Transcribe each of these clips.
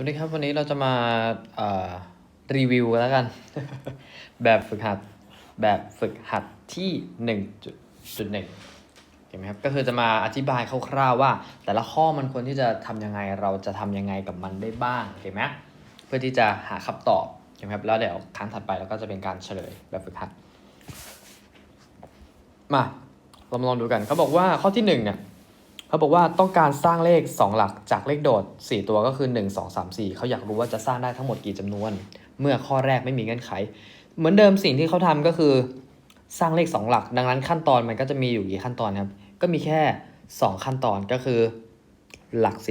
วัสดีครับวันนี้เราจะมารีวิวกันแล้วกัน แบบฝึกหัดแบบฝึกหัดที่หนึ่งจุดหนึ่งเห็นไหมครับก็คือจะมาอธิบายคร่าวๆว่า แต่ละข้อมันควรที่จะทำยังไงเราจะทำยังไงกับมันได้บ้างเห็นไหมเพื่อที่จะหาคำตอบเห็นไหมครับแล้วเดี๋ยวครั้งถัดไปเราก็จะเป็นการเฉลยแบบฝึกหัดมาเรามาลองดูกันเขาบอกว่าข้อที่หนึ่งเนี่ย เขาบอกว่าต้องการสร้างเลข 2 หลักจากเลขโดด 4 ตัวก็คือ 1 2 3 4 เขาอยากรู้ว่าจะสร้างได้ทั้งหมดกี่จำนวน เมื่อข้อแรกไม่มีเงื่อนไข เหมือนเดิมสิ่งที่เขาทำก็คือ สร้างเลข 2 หลัก ดังนั้นขั้นตอนมันก็จะมีอยู่กี่ขั้นตอนครับ ก็มีแค่ 2 ขั้นตอนก็คือ หลัก 10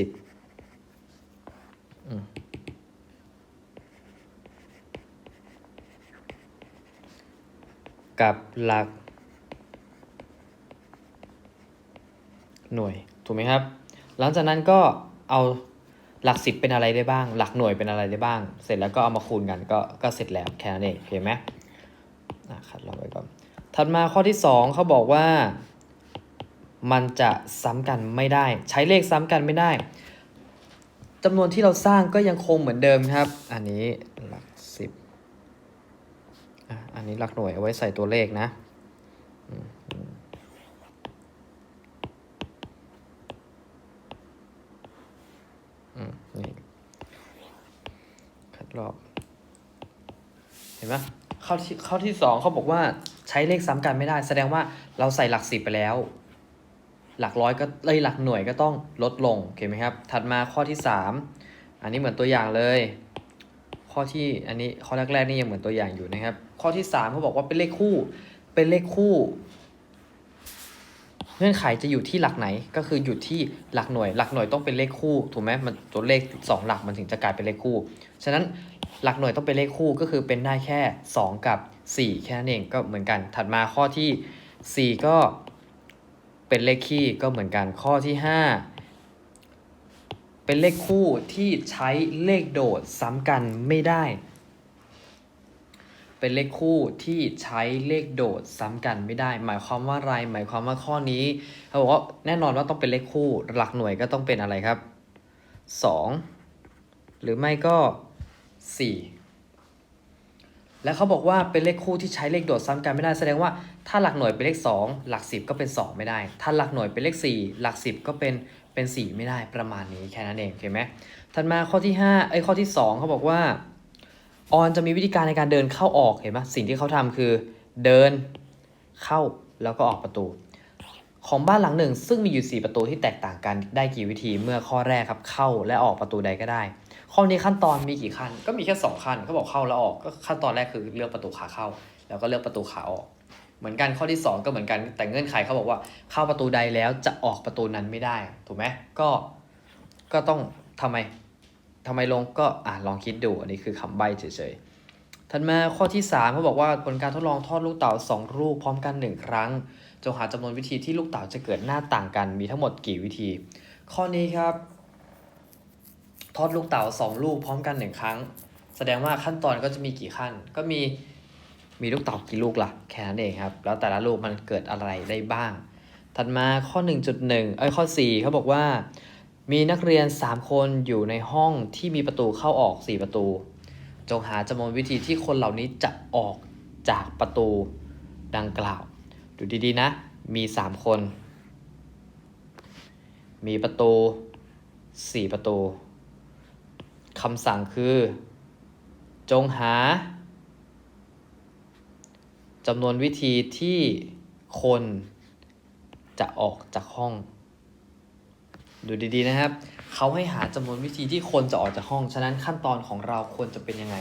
กับหลัก หน่วย ถูกไหมครับ หลังจากนั้นก็เอาหลักสิบเป็นอะไรได้บ้าง หลักหน่วยเป็นอะไรได้บ้าง เสร็จแล้วก็เอามาคูณกันก็ก็เสร็จแล้วแค่นั้นเองเห็นไหมอะคัดลองไว้ก่อนถัดมาข้อที่ 2เขาบอกว่า มันจะซ้ำกันไม่ได้ ใช้เลขซ้ำกันไม่ได้จำนวนที่เราสร้างก็ยังคงเหมือนเดิมครับ อันนี้หลักสิบอะอันนี้หลักหน่วยเอาไว้ใส่ตัวเลขนะ อืมนี่คัด รอบ เห็นไหมข้อที่ข้อที่สองเขาบอกว่าใช้เลขซ้ำกันไม่ได้ แสดงว่าเราใส่หลักสิบไปแล้ว หลักร้อยก็เลยหลักหน่วยก็ต้องลดลงโอเคไหมครับ ถัดมาข้อที่สามอันนี้เหมือนตัวอย่างเลย ข้อที่อันนี้ข้อแรกๆนี่ยังเหมือนตัวอย่างอยู่นะครับ ข้อที่สามเขาบอกว่าเป็นเลขคู่ เป็นเลขคู่ เงื่อนไขจะอยู่ที่หลักไหนก็คืออยู่ที่หลักหน่วย หลักหน่วยต้องเป็นเลขคู่ถูกไหมมันตัวเลข 2 หลักมันถึงจะกลายเป็นเลขคู่ ฉะนั้นหลักหน่วยต้องเป็นเลขคู่ก็คือเป็นได้แค่ 2 กับ 4 แค่นั้นเองก็เหมือนกัน ถัดมาข้อที่ 4 ก็เป็นเลขคี่ก็เหมือนกันข้อที่ 5 เป็นเลขคู่ที่ใช้เลขโดดซ้ำกันไม่ได้ เป็นเลขคู่ที่ใช้เลขโดดซ้ำกันไม่ได้ หมายความว่าอะไร หมายความว่าข้อนี้เขาบอกว่าแน่นอนว่าต้องเป็นเลขคู่ หลักหน่วยก็ต้องเป็นอะไรครับ 2 หรือไม่ก็ 4 และเขาบอกว่าเป็นเลขคู่ที่ใช้เลขโดดซ้ำกันไม่ได้ แสดงว่าถ้าหลักหน่วยเป็นเลข 2 หลัก 10 ก็เป็น 2 ไม่ได้ ถ้าหลักหน่วยเป็นเลข 4 หลัก 10 ก็เป็นเป็น 4 ไม่ได้ประมาณนี้แค่นั้นเองเห็นไหมถัดมาข้อที่5ไอ้ข้อที่ 2เขาบอกว่า ออนจะมีวิธีการในการเดินเข้าออกเห็นไหมสิ่งที่เขาทำคือเดินเข้าแล้วก็ออกประตู ของบ้านหลังหนึ่ง ซึ่งมีอยู่ 4 ประตูที่แตกต่างกันได้กี่วิธีเมื่อข้อแรกครับเข้าและออกประตูใดก็ได้ ข้อนี้ขั้นตอนมีกี่ขั้นก็มีแค่ 2 ขั้นเขาบอกเข้าแล้วออกก็ขั้นตอนแรกคือเลือกประตูขาเข้า แล้วก็เลือกประตูขาออก เหมือนกันข้อที่ 2 ก็เหมือนกันแต่เงื่อนไขเขาบอกว่าเข้าประตูใดแล้วจะออกประตูนั้นไม่ได้ ถูกไหมก็ก็ต้องทำไม ทำไมลงก็อ่าลองคิดดูอันนี้คือคำใบ้เฉยๆถัดมาข้อที่3เขาบอกว่าผลการทดลองทอดลูกเต๋า2ลูกพร้อมกัน 1 ครั้ง จงหาจำนวนวิธีที่ลูกเต๋าจะเกิดหน้าต่างกันมีทั้งหมดกี่วิธี ข้อนี้ครับ ทอดลูกเต๋า2ลูกพร้อมกัน 1 ครั้ง แสดงว่าขั้นตอนก็จะมีกี่ขั้น ก็มีมีลูกเต๋ากี่ลูกล่ะแค่นั้นเองครับ แล้วแต่ละลูกมันเกิดอะไรได้บ้าง ถัดมาข้อ 1.1เอ้ยข้อ 4เขาบอกว่า มีนักเรียน 3 คนอยู่ในห้องที่มีประตูเข้าออก 4 ประตู จงหาจำนวนวิธีที่คนเหล่านี้จะออกจากประตูดังกล่าว ดูดีๆนะ มี 3 คน มีประตู 4 ประตูคำสั่งคือ จงหาจำนวนวิธีที่คนจะออกจากห้อง ดูดีๆนะครับ เขาให้หาจำนวนวิธีที่คนจะออกจากห้อง ฉะนั้นขั้นตอนของเราควรจะเป็นยังไง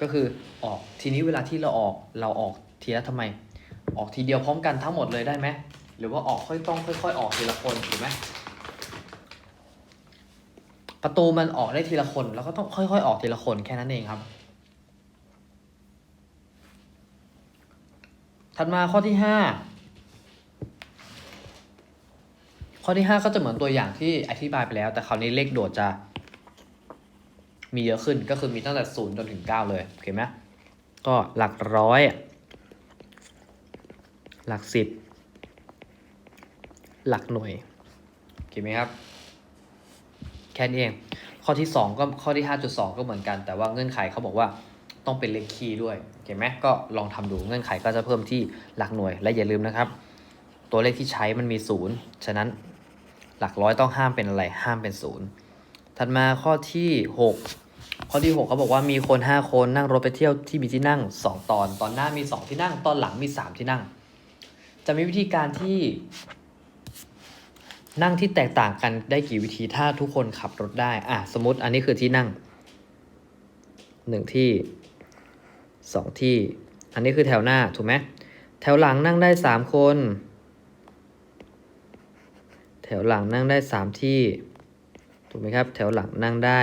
ก็คือออกทีนี้เวลาที่เราออกเราออกทีละทำไม ออกทีเดียวพร้อมกันทั้งหมดเลยได้ไหมหรือว่าออกค่อยต้องค่อย ๆ ออกทีละคนถูกไหมประตูมันออกได้ทีละคนแล้วก็ต้องค่อย ๆ ออกทีละคนแค่นั้นเองครับ ถัดมาข้อที่ห้า ข้อที่ 5 ก็จะเหมือนตัวอย่างที่อธิบายไปแล้ว แต่คราวนี้เลขโดดจะ มีเยอะขึ้นก็คือมีตั้งแต่0จนถึง9เลยโอเคไหมก็หลักร้อย หลักสิบหลักหน่วยโอเคไหมครับ แค่นี้เอง ข้อที่ 2 ก็ข้อที่ 5.2 ก็เหมือนกัน แต่ว่าเงื่อนไขเขาบอกว่าต้องเป็นเลขคี่ด้วยเห็นไหมก็ลองทำดูเงื่อนไขก็จะเพิ่มที่หลักหน่วยและอย่าลืมนะครับ ตัวเลขที่ใช้มันมีศูนย์ฉะนั้น หลักร้อยต้องห้ามเป็นอะไรห้ามเป็นศูนย์ถัดมาข้อที่ 6 ข้อที่ 6เขาบอกว่ามีคน 5 คนนั่งรถไปเที่ยวที่มีที่นั่ง 2 ตอน ตอนหน้ามี 2 ที่นั่ง ตอนหลังมี 3 ที่นั่ง จะมีวิธีการที่ นั่งที่แตกต่างกันได้กี่วิธีถ้าทุกคนขับรถได้อะสมมติอันนี้คือที่นั่งหนึ่งที่สองที่ อันนี้คือแถวหน้าถูกไหมแถวหลังนั่งได้สามคน ถวหลังนั่งได้สามที่ ถูกไหมครับ แถวหลังนั่งได้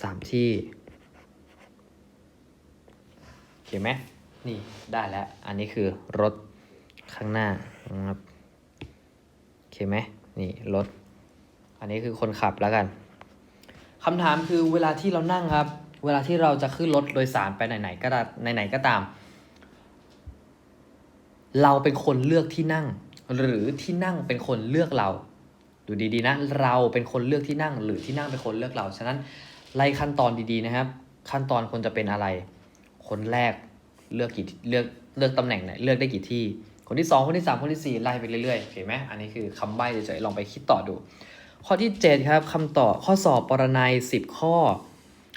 สามที่เห็นไหมนี่ได้แล้ว อันนี้คือรถข้างหน้านะครับโอเคไหมนี่รถ อันนี้คือคนขับแล้วกันคำถามคือเวลาที่เรานั่งครับ เวลาที่เราจะขึ้นรถโดยสารไปไหนๆก็ได้ไหนๆก็ตาม เราเป็นคนเลือกที่นั่ง หรือที่นั่งเป็นคนเลือกเรา ดูดีๆนะ เราเป็นคนเลือกที่นั่งหรือที่นั่งเป็นคนเลือกเรา ฉะนั้นไล่ขั้นตอนดีๆนะครับ ขั้นตอนควรจะเป็นอะไร คนแรกเลือกกี่เลือกเลือกตำแหน่งไหนเลือกได้กี่ที่ คนที่สองคนที่สามคนที่สี่ไล่ไปเรื่อยๆเห็นไหมอันนี้คือคำใบ้เฉยๆลองไปคิดต่อดู ข้อที่เจ็ดครับคำตอบข้อสอบปรนัยสิบข้อ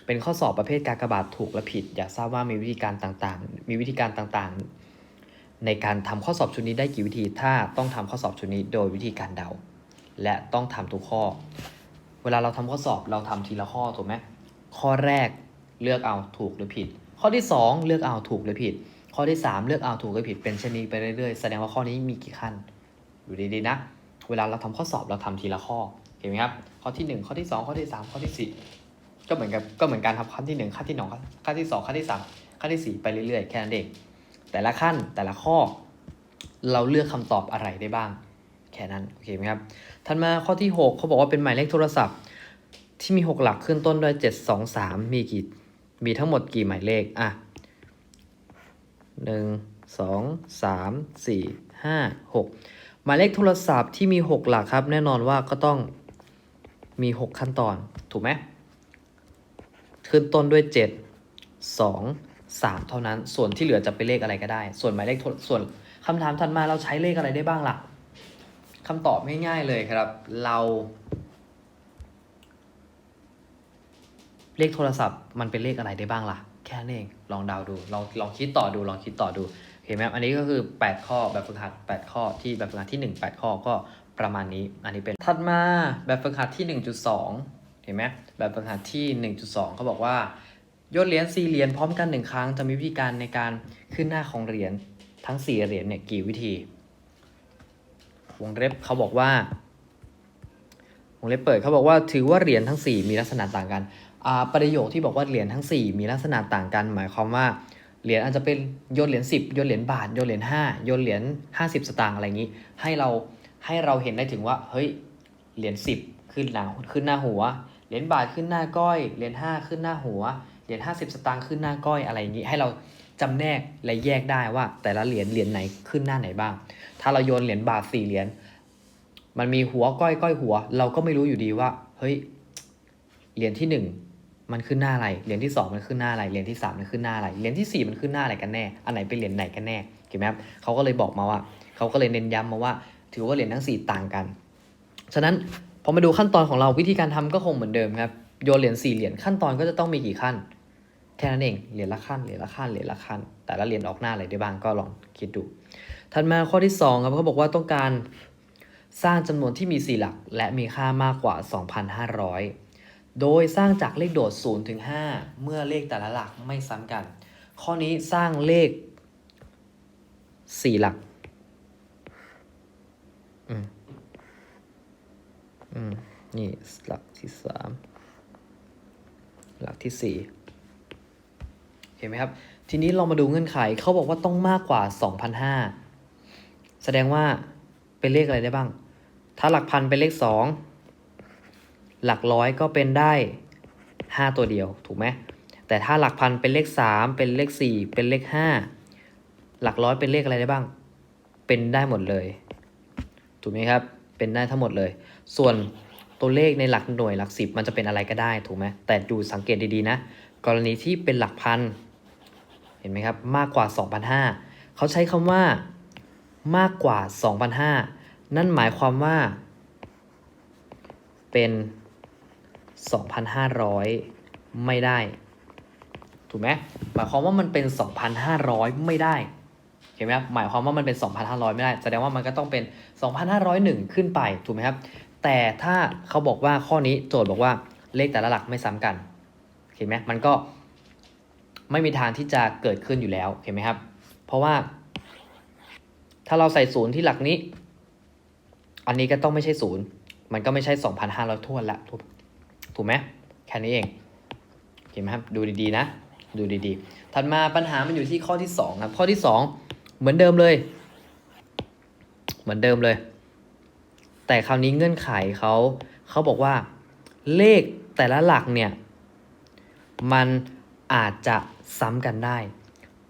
เป็นข้อสอบประเภทการกระบาทถูกและผิด อยากทราบว่ามีวิธีการต่างๆ มีวิธีการต่างๆ ในการทำข้อสอบชุดนี้ได้กี่วิธีถ้าต้องทำข้อสอบชุดนี้โดยวิธีการเดา และต้องทำทุกข้อ เวลาเราทำข้อสอบเราทำทีละข้อถูกไหมข้อแรกเลือกเอาถูกหรือผิด ข้อที่ 2 เลือกเอาถูกหรือผิด ข้อที่ 3 เลือกเอาถูกหรือผิดเป็นเช่นนี้ไปเรื่อยๆ แสดงว่าข้อนี้มีกี่ขั้นดูดีๆนะ เวลาเราทำข้อสอบเราทำทีละข้อเห็นไหมครับข้อที่ 1 ข้อที่ 2 ข้อที่ 3 ข้อที่ 4 ก็เหมือนกับก็เหมือนการทำขั้นที่ 1ขั้นที่2ขั้นที่ 2 ขั้นที่ 3 ขั้นที่ 4 ไปเรื่อยๆ แค่นั้นเองแต่ละขั้นแต่ละข้อ เราเลือกคำตอบอะไรได้บ้าง แค่นั้นโอเคไหมครับถัดมาข้อที่ 6เขาบอกว่าเป็นหมายเลขโทรศัพท์ ที่มี 6 หลักขึ้นต้นด้วย 7 2 3 มีกี่มีทั้งหมดกี่หมายเลขอะหนึ่งสองสามสี่ห้าหกหมายเลขโทรศัพท์ที่มี 6 หลักครับ แน่นอนว่าก็ต้องมี 6 ขั้นตอนถูกไหมขึ้นต้นด้วย 7 2 3 เท่านั้น ส่วนที่เหลือจะเป็นเลขอะไรก็ได้ ส่วนหมายเลขส่วนคำถามถัดมาเราใช้เลขอะไรได้บ้างล่ะ คำตอบง่ายๆเลยครับ เราเลขโทรศัพท์มันเป็นเลขอะไรได้บ้างล่ะ แค่นั้นเองลองเดาดูลองลองคิดต่อดูลองคิดต่อดูเห็นไหมอันนี้ก็คือ 8 ข้อแบบฝึกหัด 8 ข้อที่แบบฝึกหัดที่ 1 8 ข้อก็ประมาณนี้ อันนี้เป็นถัดมาแบบฝึกหัดที่ 1.2 เห็นไหมแบบฝึกหัดที่ 1.2เขาบอกว่าโยนเหรียญ4เหรียญพร้อมกันหนึ่งครั้งจะมีวิธีการในการขึ้นหน้าของเหรียญทั้ง 4 เหรียญเนี่ยกี่วิธี วงเล็บเขาบอกว่าวงเล็บเปิดเขาบอกว่าถือว่าเหรียญทั้ง 4 มีลักษณะต่างกันอ่าประโยคที่บอกว่าเหรียญทั้ง 4 มีลักษณะต่างกัน หมายความว่าเหรียญอาจจะเป็นโยนเหรียญ10โยนเหรียญบาทโยนเหรียญ5โยนเหรียญ50 สตางค์อะไรอย่างนี้ ให้เราให้เราเห็นได้ถึงว่าเฮ้ยเหรียญ10 ขึ้นหน้าขึ้นหน้าหัวเหรียญบาทขึ้นหน้าก้อยเหรียญ5ขึ้นหน้าหัวเหรียญ50 สตางค์ขึ้นหน้าก้อยอะไรอย่างนี้ให้เรา จำแนกและแยกได้ว่าแต่ละเหรียญเหรียญไหนขึ้นหน้าไหนบ้าง ถ้าเราโยนเหรียญบาท4เหรียญมันมีหัวก้อยก้อยหัว เราก็ไม่รู้อยู่ดีว่า เฮ้ยเหรียญที่หนึ่งมันขึ้นหน้าอะไรเหรียญที่สองมันขึ้นหน้าอะไรเหรียญที่สามมันขึ้นหน้าอะไรเหรียญที่สี่มันขึ้นหน้าอะไรกันแน่อันไหนเป็นเหรียญไหนกันแน่เห็นไหมครับเขาก็เลยบอกมาว่าเขาก็เลยเน้นย้ำมาว่า ถือว่าเหรียญทั้งสี่ต่างกันฉะนั้นพอมาดูขั้นตอนของเราวิธีการทำก็คงเหมือนเดิมครับโยนเหรียญสี่เหรียญขั้นตอนก็จะต้องมีกี่ขั้น แค่นั้นเองเหรียญละขั้นเหรียญละขั้นเหรียญละขั้น แต่ละเหรียญออกหน้าอะไรได้บ้างก็ลองคิดดู ถัดมาข้อที่สองครับเขาบอกว่าต้องการสร้างจำนวนที่มี 4 หลัก และมีค่ามากกว่า 2,500 โดยสร้างจากเลขโดด0ถึง5เมื่อเลขแต่ละหลักไม่ซ้ำกัน ข้อนี้สร้างเลข 4 หลักอืมอืมนี่หลักที่ 3 หลักที่ 4 ห็นไหมครับ ทีนี้เรามาดูเงื่อนไขเขาบอกว่าต้องมากกว่า 2,500 แสดงว่าเป็นเลขอะไรได้บ้าง ถ้าหลักพันเป็นเลขสองหลักร้อยก็เป็นได้ห้าตัวเดียวถูกไหมแต่ถ้าหลักพันเป็นเลขสามเป็นเลขสี่เป็นเลขห้าหลักร้อยเป็นเลขอะไรได้บ้าง เป็นได้หมดเลย ถูกไหมครับ เป็นได้ทั้งหมดเลย ส่วนตัวเลขในหลักหน่วยหลักสิบมันจะเป็นอะไรก็ได้ถูกไหมแต่ดูสังเกตดีๆนะ กรณีที่เป็นหลักพัน เห็นไหมครับมากกว่า 2,500เขาใช้คำว่ามากกว่า 2,500นั่นหมายความว่า เป็น 2,500 ไม่ได้ ถูกไหมหมายความว่ามันเป็น 2,500 ไม่ได้เห็นไหมครับหมายความว่ามันเป็น 2,500 ไม่ได้ แสดงว่ามันก็ต้องเป็น 2,501 ขึ้นไปถูกไหมครับ แต่ถ้าเขาบอกว่าข้อนี้โจทย์บอกว่าเลขแต่ละหลักไม่ซ้ำกันเห็นไหมมันก็ ไม่มีทางที่จะเกิดขึ้นอยู่แล้วเห็นไหมครับ เพราะว่าถ้าเราใส่ศูนย์ที่หลักนี้ อันนี้ก็ต้องไม่ใช่ศูนย์มันก็ไม่ใช่ 2,500ท้วนละถูกถูกไหมแค่นี้เองเห็นไหมครับดูดีๆนะ ดูดีๆ ถัดมาปัญหามันอยู่ที่ข้อที่2ครับข้อที่ 2 เหมือนเดิมเลย เหมือนเดิมเลย แต่คราวนี้เงื่อนไขเขาเขาบอกว่าเลขแต่ละหลักเนี่ย มัน อาจจะซ้ำกันได้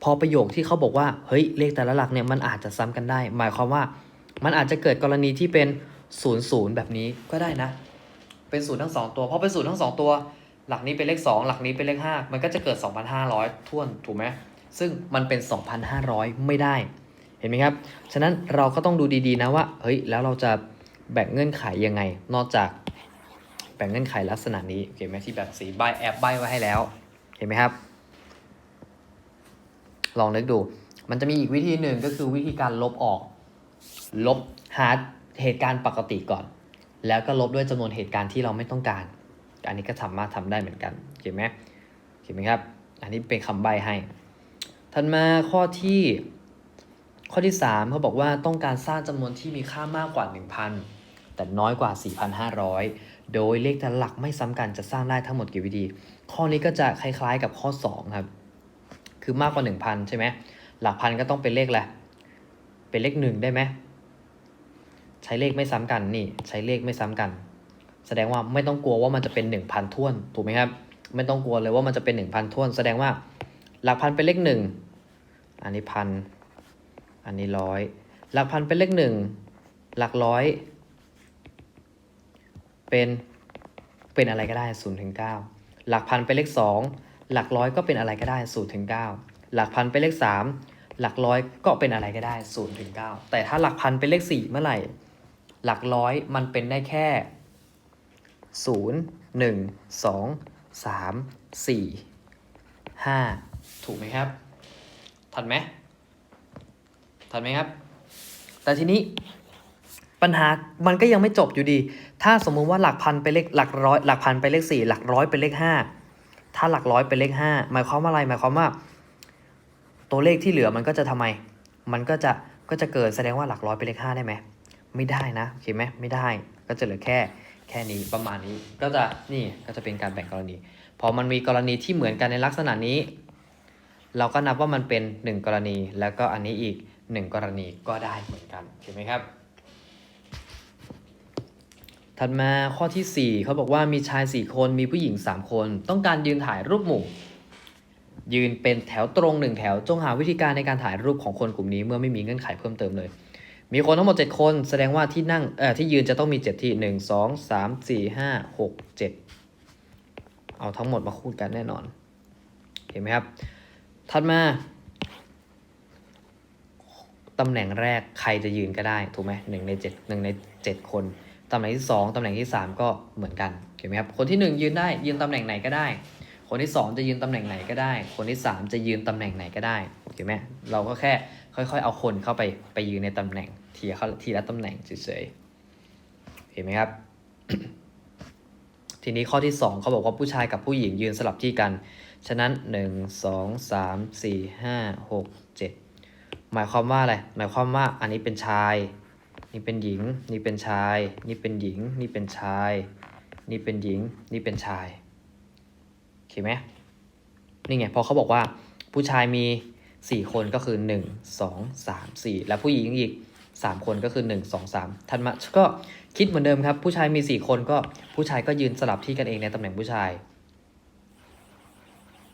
พอประโยคที่เขาบอกว่าเฮ้ยเลขแต่ละหลักเนี่ยมันอาจจะซ้ำกันได้ หมายความว่ามันอาจจะเกิดกรณีที่เป็นศูนย์ศูนย์แบบนี้ก็ได้นะ เป็นศูนย์ทั้งสองตัวเพราะเป็นศูนย์ทั้งสองตัว หลักนี้เป็นเลข 2 หลักนี้เป็นเลข 5 มันก็จะเกิด 2,500ท่วนถูกไหมซึ่งมันเป็น 2,500 ไม่ได้เห็นไหมครับ ฉะนั้นเราก็ต้องดูดีๆนะว่า เฮ้ย แล้วเราจะแบ่งเงื่อนไขยังไง นอกจากแบ่งเงื่อนไขลักษณะนี้ โอเคไหมที่แบบสีใบแอบใบไว้ให้แล้ว ห็นไหมครับ ลองนึกดู มันจะมีอีกวิธีหนึ่งก็คือวิธีการลบออก ลบหาเหตุการณ์ปกติก่อน แล้วก็ลบด้วยจำนวนเหตุการณ์ที่เราไม่ต้องการ อันนี้ก็สามารถทำได้เหมือนกันเห็นไหมเห็นไหมครับ อันนี้เป็นคำใบให้ถัดมาข้อที่ข้อที่3เขาบอกว่าต้องการสร้างจำนวนที่มีค่ามากกว่า 1,000 แต่น้อยกว่า 4,500 โดยเลขแต่หลักไม่ซ้ำกันจะสร้างได้ทั้งหมดกี่วิธี ข้อนี้ก็จะคล้ายๆกับข้อ 2 ครับ คือมากกว่า 1,000 ใช่ไหมหลักพันก็ต้องเป็นเลขแหละเป็นเลขหนึ่งได้ไหมใช้เลขไม่ซ้ำกันนี่ใช้เลขไม่ซ้ำกัน แสดงว่าไม่ต้องกลัวว่ามันจะเป็น 1,000ท้วนถูกไหมครับไม่ต้องกลัวเลยว่ามันจะเป็น 1,000ท้วน แสดงว่าหลักพันเป็นเลขหนึ่งอันนี้พันอันนี้ร้อยหลักพันเป็นเลขหนึ่งหลักร้อย เป็นเป็นอะไรก็ได้0ูนย์ถึงเหลักพันเป็นเลขสองหลักร้อยก็เป็นอะไรก็ได้0ูนย์ถึงเหลักพันเป็นเลขสามหลักร้อยก็เป็นอะไรก็ได้0ูนย์ถึงเแต่ถ้าหลักพันเป็นเลขสี่เมื่อไหร่ หลักร้อยมันเป็นได้แค่ศูนย์หนึ่งสองสามสี่ห้าถูกไหมครับ ทันไหมทันไหมครับ แต่ทีนี้ ปัญหามันก็ยังไม่จบอยู่ดี ถ้าสมมุติว่าหลักพันเป็นเลขหลักร้อยหลักพันเป็นเลขสี่หลักร้อยเป็นเลขห้าถ้าหลักร้อยเป็นเลขห้าหมายความว่าอะไรหมายความว่า ตัวเลขที่เหลือมันก็จะทำไม มันก็จะก็จะเกิดแสดงว่าหลักร้อยเป็นเลขห้าได้ไหมไม่ได้นะโอเคไหมไม่ได้ก็จะเหลือแค่แค่นี้ประมาณนี้ก็จะนี่ก็จะเป็นการแบ่งกรณีพอมันมีกรณีที่เหมือนกันในลักษณะนี้ เราก็นับว่ามันเป็น 1 กรณีแล้วก็อันนี้อีก 1 กรณีก็ได้เหมือนกันเห็นไหมครับ ถัดมาข้อที่ 4 เขาบอกว่ามีชาย 4 คนมีผู้หญิง 3 คน ต้องการยืนถ่ายรูปหมู่ ยืนเป็นแถวตรงหนึ่งแถวจงหาวิธีการในการถ่ายรูปของคนกลุ่มนี้เมื่อไม่มีเงื่อนไขเพิ่มเติมเลย มีคนทั้งหมด 7 คนแสดงว่าที่นั่งเอ่อที่ยืนจะต้องมี 7 ที่ 1 2 3 4 5 6 7 เอาทั้งหมดมาคูณกันแน่นอน เห็นไหมครับ ถัดมาตำแหน่งแรกใครจะยืนก็ได้ถูกไหมหนึ่งในเจ็ดหนึ่งในเจ็ดคน ตำแหน่งที่สองตำแหน่งที่สามก็เหมือนกันเห็นไหมครับคนที่หนึ่งยืนได้ยืนตำแหน่งไหนก็ได้ คนที่สองจะยืนตำแหน่งไหนก็ได้ คนที่สามจะยืนตำแหน่งไหนก็ได้เห็นไหมเราก็แค่ค่อยๆ เอาคนเข้าไปไปยืนในตำแหน่งทีละทีละตำแหน่งเฉยๆเห็นไหมครับทีนี้ข้อที่สองเขาบอกว่าผู้ชายกับผู้หญิงยืนสลับที่กัน ฉะนั้น 1 2 3 4 5 6 7 หมายความว่าอะไร หมายความว่าอันนี้เป็นชาย นี่เป็นหญิง นี่เป็นชาย นี่เป็นหญิง นี่เป็นชาย นี่เป็นหญิง นี่เป็นชายโอเคไหมนี่ไงพอเขาบอกว่าผู้ชายมี 4 คนก็คือ 1 2 3 4 แล้วผู้หญิงอีก 3 คนก็คือ 1 2 3ทันมาก็คิดเหมือนเดิมครับ ผู้ชายมี 4 คนก็ผู้ชายก็ยืนสลับที่กันเองในตำแหน่งผู้ชาย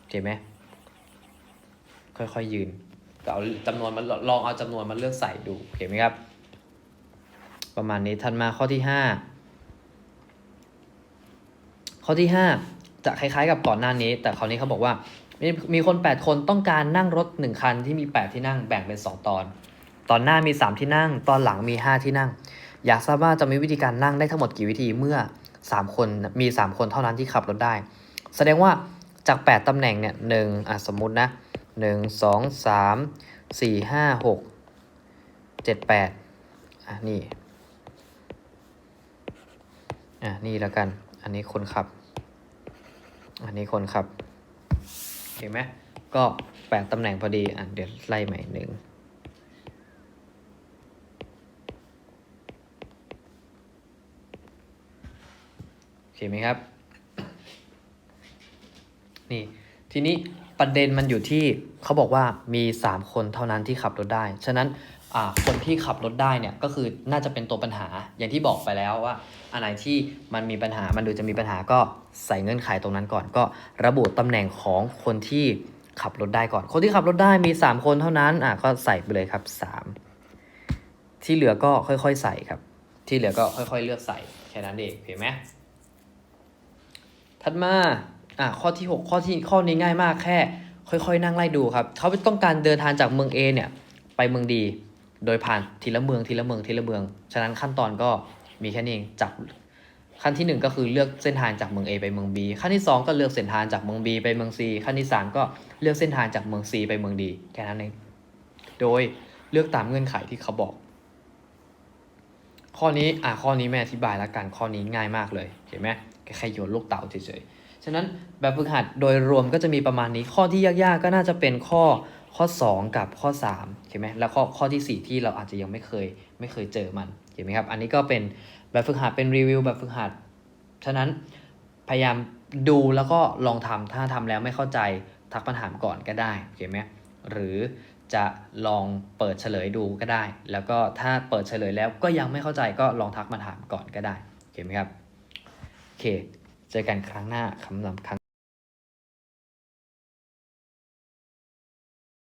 เห็นไหมค่อยๆยืนก็เอาจำนวนมาลองเอาจำนวนมาเลือกใส่ดูเห็นไหมครับ ประมาณนี้ทันมาข้อที่ห้าข้อที่ 5 จะคล้ายๆกับก่อนหน้านี้ แต่คราวนี้เขาบอกว่ามีมีคน 8 คนต้องการนั่งรถ 1 คันที่มี 8 ที่นั่งแบ่งเป็น 2 ตอน ตอนหน้ามี 3 ที่นั่ง ตอนหลังมี 5 ที่นั่ง อยากทราบว่าจะมีวิธีการนั่งได้ทั้งหมดกี่วิธีเมื่อ 3 คนมี 3 คนเท่านั้นที่ขับรถได้ แสดงว่าจาก 8 ตำแหน่งเนี่ยหนึ่งอะสมมุตินะหนึ่งสองสามสี่ห้าหกเจ็ดแปดอะนี่ อะนี่แล้วกัน อันนี้คนขับ อันนี้คนขับเห็นไหมก็แปดตำแหน่งพอดีอะเดี๋ยวไล่ใหม่หนึ่งโอเคไหมครับ นี่ทีนี้ประเด็นมันอยู่ที่เขาบอกว่ามี 3 คนเท่านั้นที่ขับรถได้ ฉะนั้น คนที่ขับรถได้เนี่ยก็คือน่าจะเป็นตัวปัญหาอย่างที่บอกไปแล้วว่าอันไหนที่มันมีปัญหามันดูจะมีปัญหาก็ใส่เงื่อนไขตรงนั้นก่อน ก็ระบุตำแหน่งของคนที่ขับรถได้ก่อน คนที่ขับรถได้มี 3 คนเท่านั้นอะก็ใส่ไปเลยครับ 3 ที่เหลือก็ค่อยๆ ใส่ครับ ที่เหลือก็ค่อยๆ เลือกใส่แค่นั้นเองเห็นไหมถัดมาอะข้อที่ 6 ข้อที่ข้อนี้ง่ายมากแค่ ค่อยๆ นั่งไล่ดูครับ เขาต้องการเดินทางจากเมือง A เนี่ยไปเมืองดี โดยผ่านทีละเมืองทีละเมืองทีละเมือง ฉะนั้นขั้นตอนก็มีแค่นี้จับขั้นที่ 1 ก็คือเลือกเส้นทางจากเมือง A ไปเมือง B ขั้นที่ 2 ก็เลือกเส้นทางจากเมือง B ไปเมือง C ขั้นที่ 3 ก็เลือกเส้นทางจากเมือง C ไปเมือง D แค่นั้นเอง โดยเลือกตามเงื่อนไขที่เขาบอก ข้อนี้อะข้อนี้แม่อธิบายแล้วกันข้อนี้ง่ายมากเลยเห็นไหมแค่โยนลูกเต๋าเฉยๆฉะนั้นแบบฝึกหัดโดยรวมก็จะมีประมาณนี้ข้อที่ยากๆก็น่าจะเป็นข้อ ข้อ 2 กับข้อ3เห็นไหมแล้วข้อข้อทีสี่ 4 ที่เราอาจจะยังไม่เคยไม่เคยเจอมันเห็นไหมครับ อันนี้ก็เป็นแบบฝึกหัดเป็นรีวิวแบบฝึกหัด ฉะนั้นพยายามดูแล้วก็ลองทำถ้าทำแล้วไม่เข้าใจทักปัญหาก่อนก็ได้เห็นไหมหรือจะลองเปิดเฉลยดูก็ได้ แล้วก็ถ้าเปิดเฉลยแล้วก็ยังไม่เข้าใจก็ลองทักมาถามก่อนก็ได้เห็นไหมครับโอเค เจอกันครั้งหน้าคำนำครั้ง